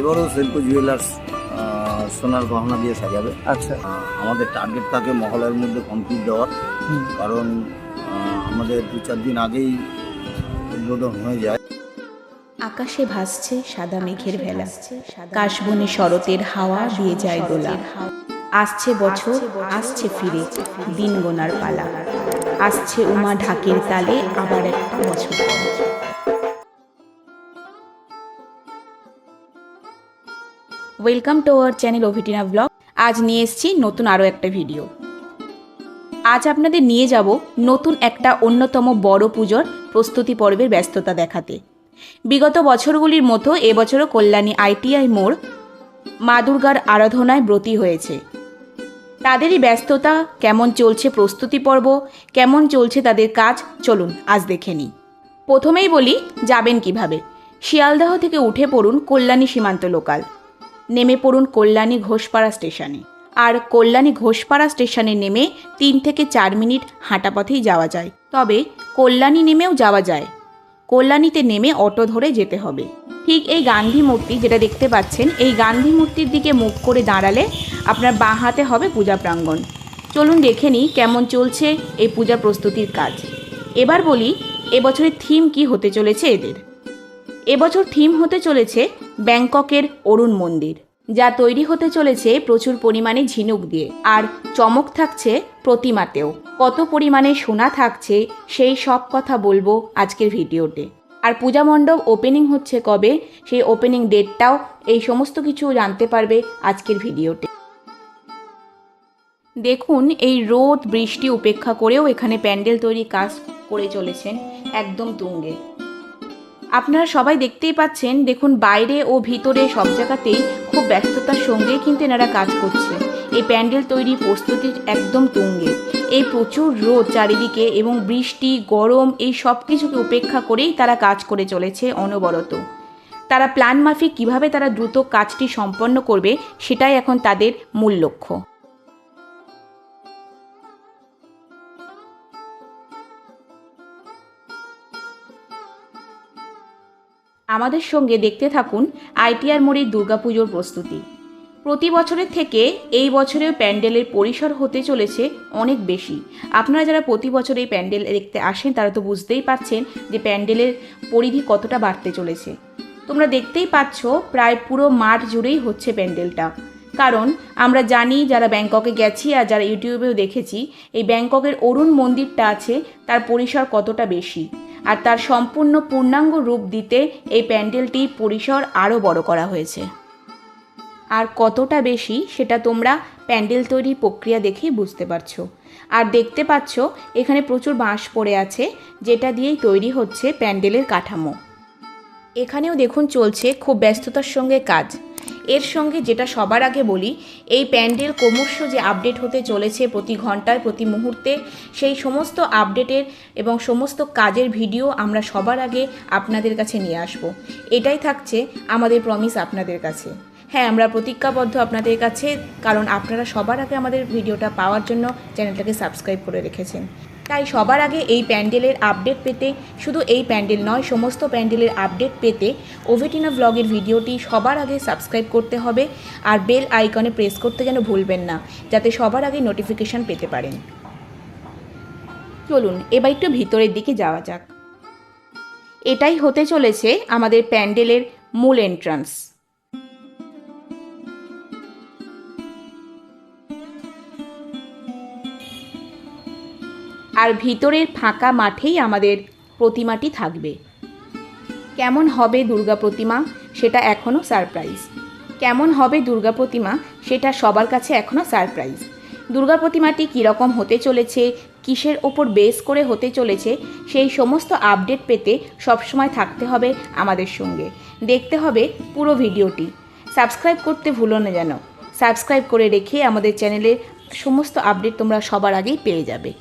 এবারও শিল্প জুয়েলার্স আহ, সোনার গহনা দিয়ে সাজাবে। আচ্ছা। আমাদের টার্গেট থাকে মহলের মধ্যে কমপ্লিট দেওয়ার। কারণ আমাদের দু চার দিন আগেই উদ্বোধন হয়ে যায়। আকাশে ভাসছে সাদা মেঘের ভেলা। কাশবনে শরতের হাওয়া দিয়ে যায় দোলা। আসছে বছর আসছে ফিরে। দিন গোনার পালা। আসছে উমা ঢাকের তালে আবার একটা বছর। Welcome to our channel Abhitina blog আজ নিয়ে এসেছি নতুন আরও একটা ভিডিও আজ আপনাদের নিয়ে যাব নতুন একটা অন্যতম বড় পুজোর প্রস্তুতি পর্বের ব্যস্ততা দেখাতে। বিগত বছরগুলির মতো এবছরও কল্যাণী আইটিআই মোড় মা দুর্গার আরাধনায় ব্রতী হয়েছে। তাদেরই ব্যস্ততা, কেমন চলছে প্রস্তুতি পর্ব, কেমন চলছে তাদের কাজ, চলুন আজ দেখে নিই। প্রথমেই বলি, যাবেন কীভাবে? শিয়ালদাহ থেকে উঠে পড়ুন কল্যাণী সীমান্ত লোকাল। নেমে পড়ুন কল্যাণী ঘোষপাড়া স্টেশনে। আর কল্যাণী ঘোষপাড়া স্টেশনে নেমে তিন থেকে চার মিনিট হাঁটা পথেই যাওয়া যায়। তবে কল্যাণী নেমেও যাওয়া যায়। কল্যাণীতে নেমে অটো ধরে যেতে হবে। ঠিক এই গান্ধী মূর্তি যেটা দেখতে পাচ্ছেন, এই গান্ধী মূর্তির দিকে মুখ করে দাঁড়ালে আপনার বাঁ হাতে হবে পূজা প্রাঙ্গণ। চলুন দেখে নিই কেমন চলছে এই পূজা প্রস্তুতির কাজ। এবার বলি, এবছরের থিম কি হতে চলেছে এদের? এবছর থিম হতে চলেছে ব্যাংককের অরুণ মন্দির, যা তৈরি হতে চলেছে প্রচুর পরিমাণে ঝিনুক দিয়ে। আর চমক থাকছে প্রতিমাতেও। কত পরিমাণে সোনা থাকছে সেই সব কথা বলব আজকের ভিডিওতে। আর পূজা মণ্ডপ ওপেনিং হচ্ছে কবে, সেই ওপেনিং ডেটটাও এই সমস্ত কিছু জানতে পারবে আজকের ভিডিওতে। দেখুন, এই রোদ, বৃষ্টি উপেক্ষা করেও এখানে প্যান্ডেল তৈরি কাজ করে চলেছেন একদম তুঙ্গে। আপনারা সবাই দেখতেই পাচ্ছেন, দেখুন বাইরে ও ভিতরে সব জায়গাতেই খুব ব্যস্ততার সঙ্গেই কিন্তু এনারা কাজ করছে। এই প্যান্ডেল তৈরি প্রস্তুতির একদম তুঙ্গে। এই প্রচুর রোদ চারিদিকে এবং বৃষ্টি, গরম, এই সব কিছুকে উপেক্ষা করেই তারা কাজ করে চলেছে অনবরত। তারা প্ল্যান মাফিক কীভাবে তারা দ্রুত কাজটি সম্পন্ন করবে, সেটাই এখন তাদের মূল লক্ষ্য। আমাদের সঙ্গে দেখতে থাকুন আইটিআর মোড়ের দুর্গাপুজোর প্রস্তুতি। প্রতি বছরের থেকে এই বছরেও প্যান্ডেলের পরিসর হতে চলেছে অনেক বেশি। আপনারা যারা প্রতি বছর এই প্যান্ডেল দেখতে আসেন, তারা তো বুঝতেই পারছেন যে প্যান্ডেলের পরিধি কতটা বাড়তে চলেছে। তোমরা দেখতেই পাচ্ছ, প্রায় পুরো মাঠ জুড়েই হচ্ছে প্যান্ডেলটা। কারণ আমরা জানি, যারা ব্যাংককে গেছি আর যারা ইউটিউবেও দেখেছি, এই ব্যাংককের অরুণ মন্দিরটা আছে, তার পরিসর কতটা বেশি। আর তার সম্পূর্ণ পূর্ণাঙ্গ রূপ দিতে এই প্যান্ডেলটি পরিসর আরও বড় করা হয়েছে। আর কতটা বেশি সেটা তোমরা প্যান্ডেল তৈরির প্রক্রিয়া দেখেই বুঝতে পারছ। আর দেখতে পাচ্ছ, এখানে প্রচুর বাঁশ পড়ে আছে, যেটা দিয়েই তৈরি হচ্ছে প্যান্ডেলের কাঠামো। এখানেও দেখুন চলছে খুব ব্যস্ততার সঙ্গে কাজ। এর সঙ্গে যেটা সবার আগে বলি, এই প্যান্ডেল ক্রমশ যে আপডেট হতে চলেছে প্রতি ঘন্টায়, প্রতি মুহূর্তে, সেই সমস্ত আপডেটের এবং সমস্ত কাজের ভিডিও আমরা সবার আগে আপনাদের কাছে নিয়ে আসব। এটাই থাকছে আমাদের প্রমিস আপনাদের কাছে। হ্যাঁ আমরা প্রতিজ্ঞাবদ্ধ আপনাদের কাছে, কারণ আপনারা সবার আগে আমাদের ভিডিওটা পাওয়ার জন্য চ্যানেলটাকে সাবস্ক্রাইব করে রেখেছেন। তাই সবার আগে এই প্যান্ডেলের আপডেট পেতে, শুধু এই প্যান্ডেল নয়, সমস্ত প্যান্ডেলের আপডেট পেতে ওভেটিনা ব্লগের ভিডিওটি সবার আগে সাবস্ক্রাইব করতে হবে আর বেল আইকনে প্রেস করতে যেন ভুলবেন না, যাতে সবার আগে নোটিফিকেশান পেতে পারেন। চলুন, এবার একটু ভিতরের দিকে যাওয়া যাক। এটাই হতে চলেছে আমাদের প্যান্ডেলের মূল এন্ট্রান্স আর ভিতরের ফাঁকা মাঠেই আমাদের প্রতিমাটি থাকবে। কেমন হবে দুর্গা প্রতিমা? সেটা এখনও সারপ্রাইজ কেমন হবে দুর্গা প্রতিমা? সেটা সবার কাছে এখনও সারপ্রাইজ দুর্গা প্রতিমাটি কীরকম হতে চলেছে? কিসের ওপর বেস করে হতে চলেছে? সেই সমস্ত আপডেট পেতে সবসময় থাকতে হবে আমাদের সঙ্গে। দেখতে হবে পুরো ভিডিওটি। সাবস্ক্রাইব করতে ভুলো না যেন। সাবস্ক্রাইব করে রেখে আমাদের চ্যানেলের সমস্ত আপডেট তোমরা সবার আগেই পেয়ে যাবে।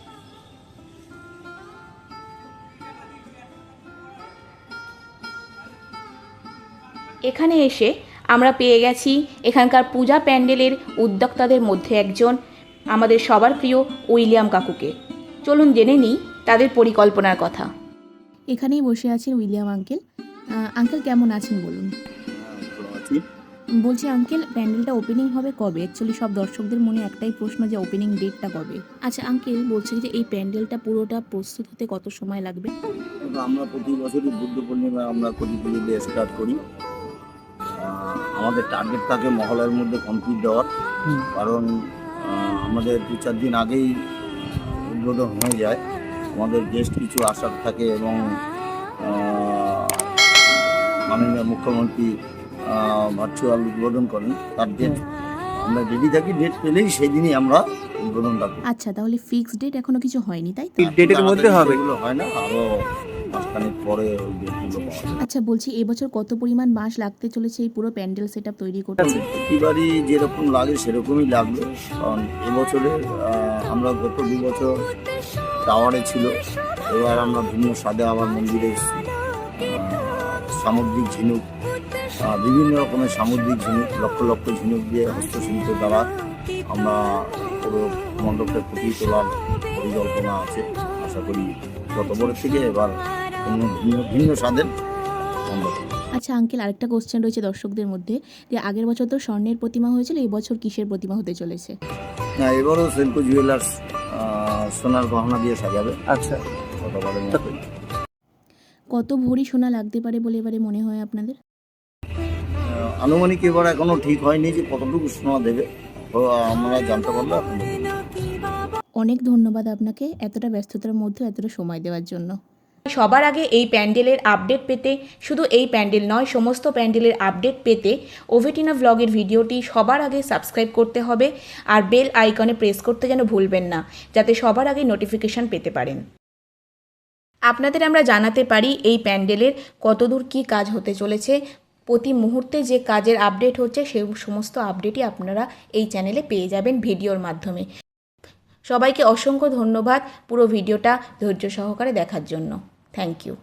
এখানে এসে আমরা পেয়ে গেছি এখানকার পূজা প্যান্ডেলের উদ্যোক্তাদের মধ্যে একজন আমাদের সবার প্রিয় উইলিয়াম কাকুকে। চলুন জেনে নিই তাদের পরিকল্পনার কথা। এখানেই বসে আছেন উইলিয়াম আঙ্কেল। আঙ্কেল কেমন আছেন বলুন? বলছি আঙ্কেল প্যান্ডেলটা ওপেনিং হবে কবে? অ্যাকচুয়ালি সব দর্শকদের মনে একটাই প্রশ্ন যে ওপেনিং ডেটটা কবে? আচ্ছা আঙ্কেল বলছি যে এই প্যান্ডেলটা পুরোটা প্রস্তুত হতে কত সময় লাগবে? আমরা প্রতি বছরই বুদ্ধ পূর্ণিমা আমরা করি দিয়ে স্টার্ট করি। আমাদের টার্গেট থাকে মহলের মধ্যে কমপ্লিট দেওয়ার। কারণ আমাদের দু চার দিন আগেই উদ্বোধন হয়ে যায়। আমাদের গেস্ট কিছু আসার থাকে এবং মাননীয় মুখ্যমন্ত্রী ভার্চুয়াল উদ্বোধন করেন। তার ডেট আমরা রেডি থাকি ডেট পেলেই সেই দিনই আমরা উদ্বোধন করি। আচ্ছা তাহলে ফিক্সড ডেট এখনও কিছু হয়নি তাই তো? ডেটের মধ্যে হবে। এগুলো হয় না আরও মাসখানেক পরে ওই ডেটগুলো আচ্ছা বলছি এবছর কত পরিমাণ বাঁশ লাগতে চলেছে এই পুরো প্যান্ডেল সেট তৈরি করতে? প্রতিবারই যেরকম লাগে সেরকমই লাগবে কারণ এবছরে আমরা গত দু বছর টাওয়ারে ছিল এবার আমরা ভিন্ন স্বাদে আবার মন্দিরে এসেছি। সামুদ্রিক ঝিনুক বিভিন্ন রকমের সামুদ্রিক ঝিনুক লক্ষ লক্ষ ঝিনুক দিয়ে হস্তশিল্প দ্বারা আমরা পুরো মণ্ডপটা ফুটিয়ে তোলার পরিকল্পনা আছে আশা করি। গতবারের থেকে এবার ভিন্ন স্বাদের আচ্ছা আঙ্কেল আরেকটা কোশ্চেন রয়েছে দর্শকদের মধ্যে যে আগের বছর তো স্বর্ণের প্রতিমা হয়েছিল এই বছর কিসের প্রতিমা হতে চলেছে? না এবারও সেলকো জুয়েলার্স সোনার গহনা দিয়ে সাজাবে। আচ্ছা। কত ভরি সোনা লাগতে পারে বলে এবারে মনে হয় আপনাদের? আনুমানিক এবার এখনও ঠিক হয়নি যে কতটুকু সোনা দেবে। আমরা জানতে পারলে আপনাদের বলব। অনেক ধন্যবাদ আপনাকে এতটা ব্যস্ততার মধ্যে এতটা সময় দেওয়ার জন্য। সবার আগে এই প্যান্ডেলের আপডেট পেতে, শুধু এই প্যান্ডেল নয়, সমস্ত প্যান্ডেলের আপডেট পেতে ওভেটিনা ব্লগের ভিডিওটি সবার আগে সাবস্ক্রাইব করতে হবে আর বেল আইকনে প্রেস করতে যেন ভুলবেন না, যাতে সবার আগে নোটিফিকেশান পেতে পারেন। আপনাদের আমরা জানাতে পারি এই প্যান্ডেলের কতদূর কী কাজ হতে চলেছে, প্রতি মুহূর্তে যে কাজের আপডেট হচ্ছে সেই সমস্ত আপডেটই আপনারা এই চ্যানেলে পেয়ে যাবেন ভিডিওর মাধ্যমে। সবাইকে অসংখ্য ধন্যবাদ পুরো ভিডিওটা ধৈর্য সহকারে দেখার জন্য। Thank you